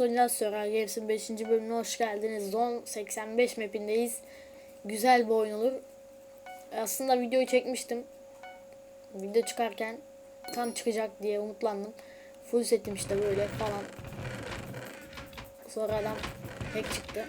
oynayacağız. Survival Games'in 5. bölümüne hoş geldiniz. Zone 85 mapindeyiz. Güzel bir oyun olur. Aslında videoyu çekmiştim. Video çıkarken tam çıkacak diye umutlandım. Full setim işte böyle falan. Sonra adam hack çıktı.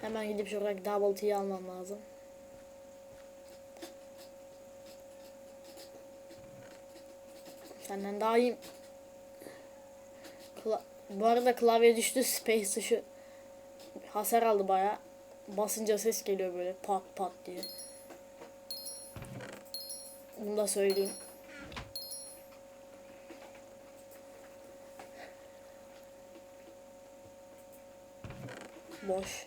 Hemen gidip şuradaki double T'yi almam lazım. Senden daha iyiyim. Kla- Bu arada klavye düştü. Space tuşu hasar aldı baya. Basınca ses geliyor böyle pat pat diye. Bunu da söyleyeyim. Boş.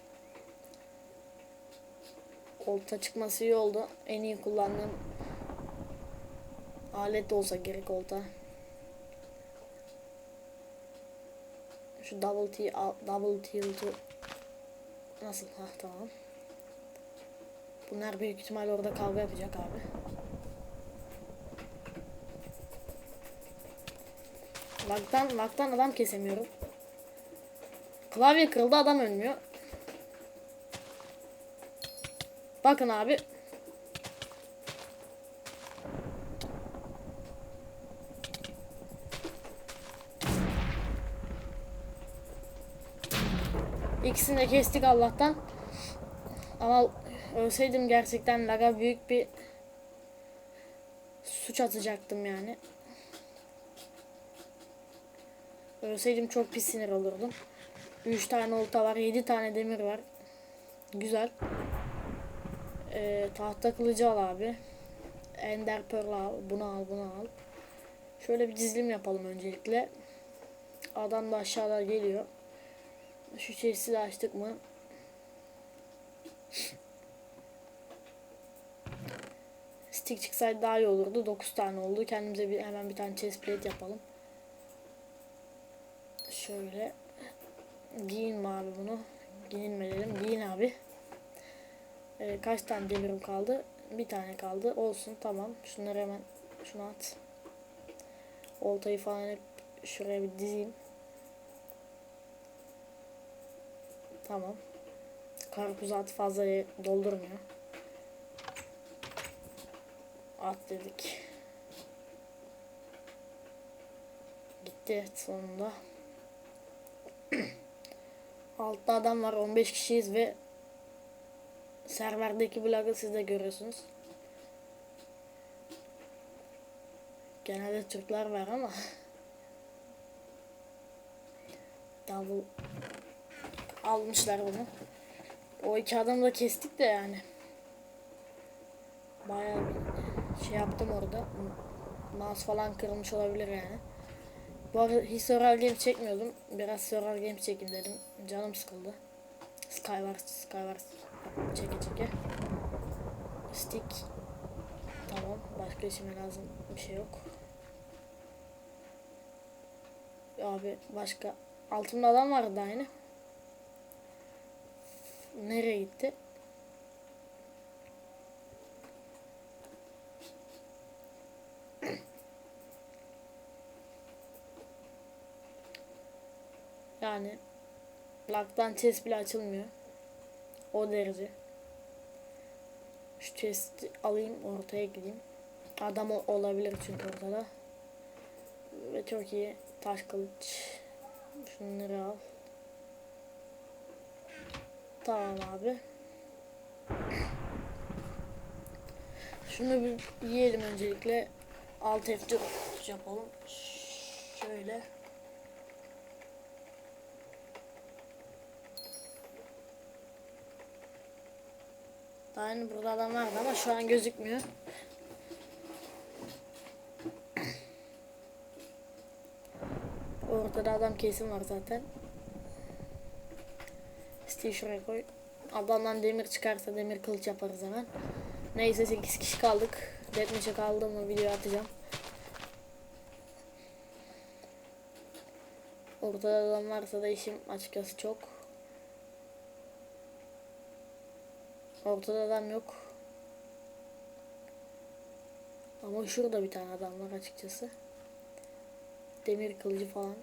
Olta çıkması iyi oldu. En iyi kullandığım alet olsa gerek olta. Şu double T double tilt'u nasıl? Ha tamam. Bunlar büyük ihtimal orada kavga yapacak abi. Vaktan vaktan adam kesemiyorum. Klavye kırıldı adam ölmüyor. Bakın abi. İkisini de kestik Allah'tan. Ama ölseydim gerçekten laga büyük bir suç atacaktım yani. Ölseydim çok pis sinir olurdum. 3 tane olta var, 7 tane demir var. Güzel. Ee, tahta kılıcı al abi. Ender Pearl al. Bunu al, bunu al. Şöyle bir dizilim yapalım öncelikle. Adam da aşağıda geliyor. Şu de açtık mı? Stick çıksaydı daha iyi olurdu. 9 tane oldu. Kendimize bir hemen bir tane chest plate yapalım. Şöyle. Giyin abi bunu? Giyinmeyelim. Giyin abi. Ee, kaç tane demirim kaldı? Bir tane kaldı. Olsun tamam. Şunları hemen şuna at. Oltayı falan hep şuraya bir dizeyim. Tamam. Karpuz at fazla doldurmuyor. At dedik. Gitti sonunda. Altta adam var 15 kişiyiz ve serverdeki vlog'ı siz de görüyorsunuz. Genelde Türkler var ama double almışlar bunu. O iki adamı da kestik de yani. Bayağı bir şey yaptım orada. Mouse falan kırılmış olabilir yani. Bu arada hiç Survival Games çekmiyordum. Biraz Survival Games çekeyim dedim. Canım sıkıldı. Skywars, Skywars çeke çeke. Stick. Tamam. Başka işime lazım bir şey yok. Abi başka. Altımda adam vardı yine. Nereye gitti? Yani Lock'tan chest bile açılmıyor. O derece. Şu chest'i alayım ortaya gideyim. Adam olabilir çünkü ortada. Ve çok iyi. Taş kılıç. Şunları al. Tamam abi. Şunu bir yiyelim öncelikle. Alt F4 yapalım. Şöyle. Daha yeni burada adam vardı ama şu an gözükmüyor. Ortada adam kesim var zaten. Steve şuraya koy. Adamdan demir çıkarsa demir kılıç yaparız hemen. Neyse 8 kişi kaldık. Deathmatch'e kaldığımı video atacağım. Ortada adam varsa da işim açıkçası çok. Ortada adam yok. Ama şurada bir tane adam var açıkçası. Demir kılıcı falan.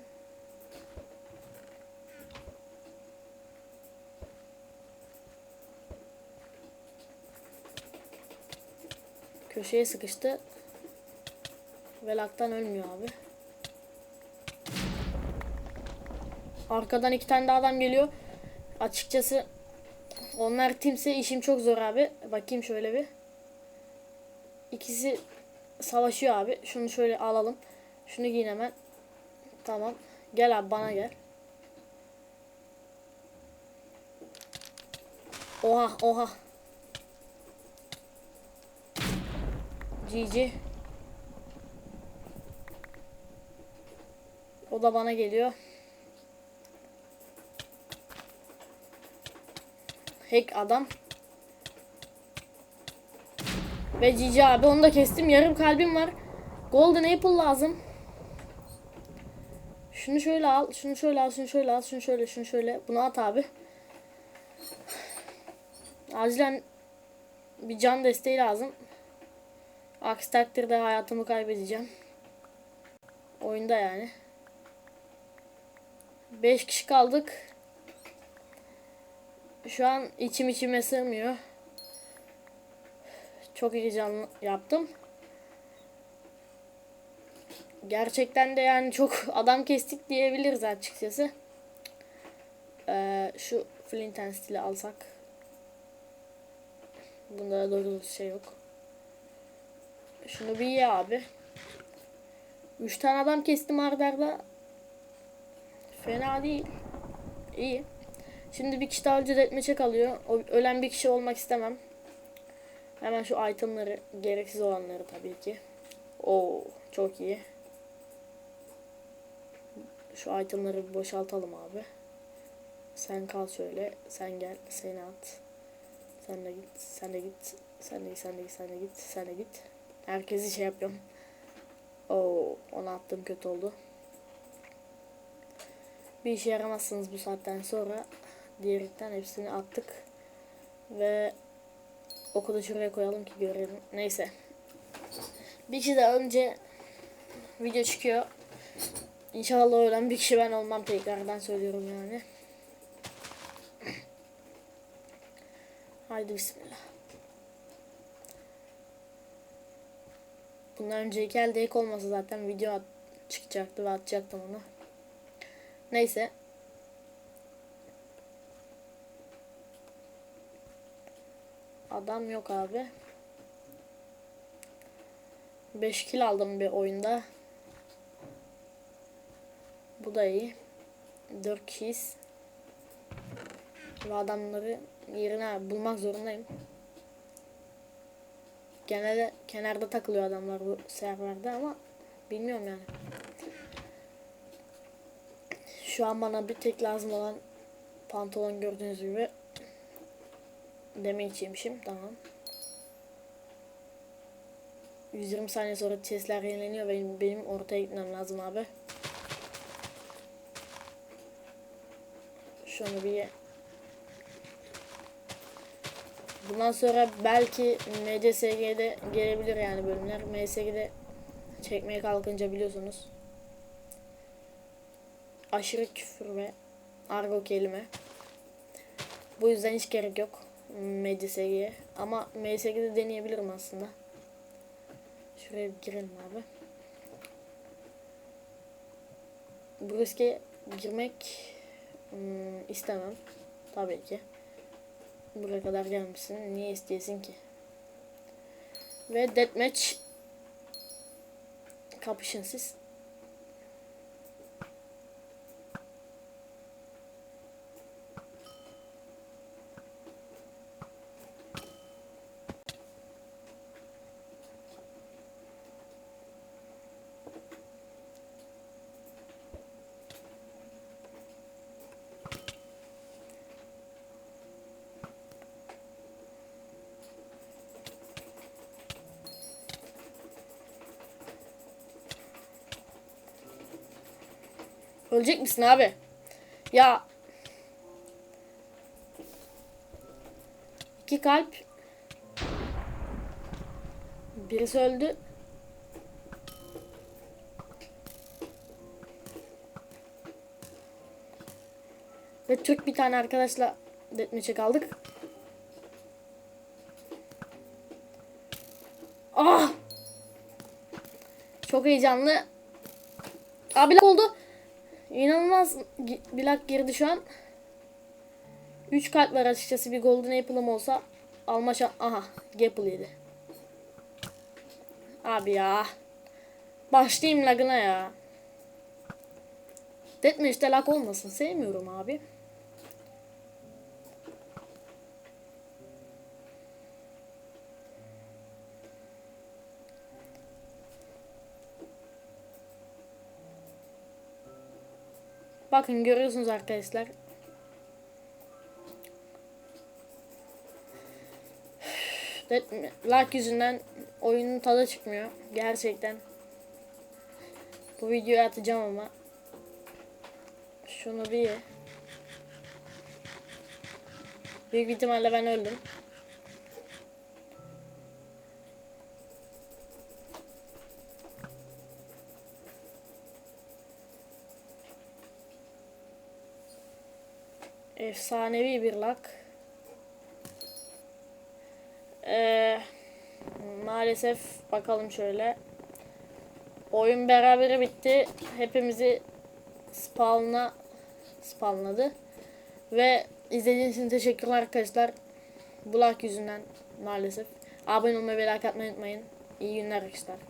Köşeye sıkıştı. Ve laktan ölmüyor abi. Arkadan iki tane daha adam geliyor. Açıkçası onlar timse işim çok zor abi. Bakayım şöyle bir. İkisi savaşıyor abi. Şunu şöyle alalım. Şunu giyin hemen. Tamam. Gel abi bana gel. Oha oha. GG. O da bana geliyor. Hack adam. Ve Cici abi onu da kestim. Yarım kalbim var. Golden Apple lazım. Şunu şöyle al, şunu şöyle al, şunu şöyle al, şunu şöyle, şunu şöyle. Bunu at abi. Acilen bir can desteği lazım. Aksi takdirde hayatımı kaybedeceğim. Oyunda yani. 5 kişi kaldık. Şu an içim içime sığmıyor. Çok heyecanlı yaptım. Gerçekten de yani çok adam kestik diyebiliriz açıkçası. Ee, şu Flint and alsak. Bunda da doğru şey yok. Şunu bir ye abi. 3 tane adam kestim arda. Fena değil. İyi. Şimdi bir kişi daha önce etmeçe kalıyor. O ölen bir kişi olmak istemem. Hemen şu itemları, gereksiz olanları tabii ki. Oo, çok iyi. Şu itemları boşaltalım abi. Sen kal şöyle. Sen gel. Seni at. Sen de git. Sen de git. Sen de git. Sen de git. Sen de git. Sen de git. Herkesi şey yapıyorum. Oo, onu attım kötü oldu. Bir işe yaramazsınız bu saatten sonra. Diyerekten hepsini attık. Ve oku da şuraya koyalım ki görelim. Neyse. Bir kişi daha önce video çıkıyor. İnşallah ölen bir kişi ben olmam tekrardan söylüyorum yani. Haydi bismillah. Bundan önceki elde ek olmasa zaten video at çıkacaktı ve atacaktım onu. Neyse. Adam yok abi. 5 kill aldım bir oyunda. Bu da iyi. 4 kişiyiz. Ve adamları yerine bulmak zorundayım. Genelde kenarda takılıyor adamlar bu serverde ama bilmiyorum yani. Şu an bana bir tek lazım olan pantolon gördüğünüz gibi. Damage yemişim. Tamam. 120 saniye sonra chestler yenileniyor. Benim, benim ortaya gitmem lazım abi. Şunu bir Bundan sonra belki MCSG'de gelebilir yani bölümler. MSG'de çekmeye kalkınca biliyorsunuz. Aşırı küfür ve argo kelime. Bu yüzden hiç gerek yok MCSG'ye. Ama MSG'de deneyebilirim aslında. Şuraya bir girelim abi. Bu riske girmek hmm, istemem. Tabii ki. Buraya kadar gelmişsin. Niye isteyesin ki? Ve deathmatch kapışın siz. Ölecek misin abi? Ya. İki kalp. Birisi öldü. Ve Türk bir tane arkadaşla deathmatch'e kaldık. Ah! Çok heyecanlı. Abi lag oldu. İnanılmaz bir lag girdi şu an. 3 kalp var açıkçası bir golden apple'ım olsa alma şan... Aha Gapple yedi. Abi ya. Başlayayım lagına ya. Deathmatch'te lag olmasın. Sevmiyorum abi. Bakın görüyorsunuz arkadaşlar. Lag yüzünden oyunun tadı çıkmıyor. Gerçekten. Bu videoyu atacağım ama. Şunu bir ye. Büyük ihtimalle ben öldüm. Efsanevi bir lag. Ee, maalesef bakalım şöyle. Oyun berabere bitti. Hepimizi spawn'a spawnladı. Ve izlediğiniz için teşekkürler arkadaşlar. Bu lag yüzünden maalesef. Abone olmayı ve like atmayı unutmayın. İyi günler arkadaşlar.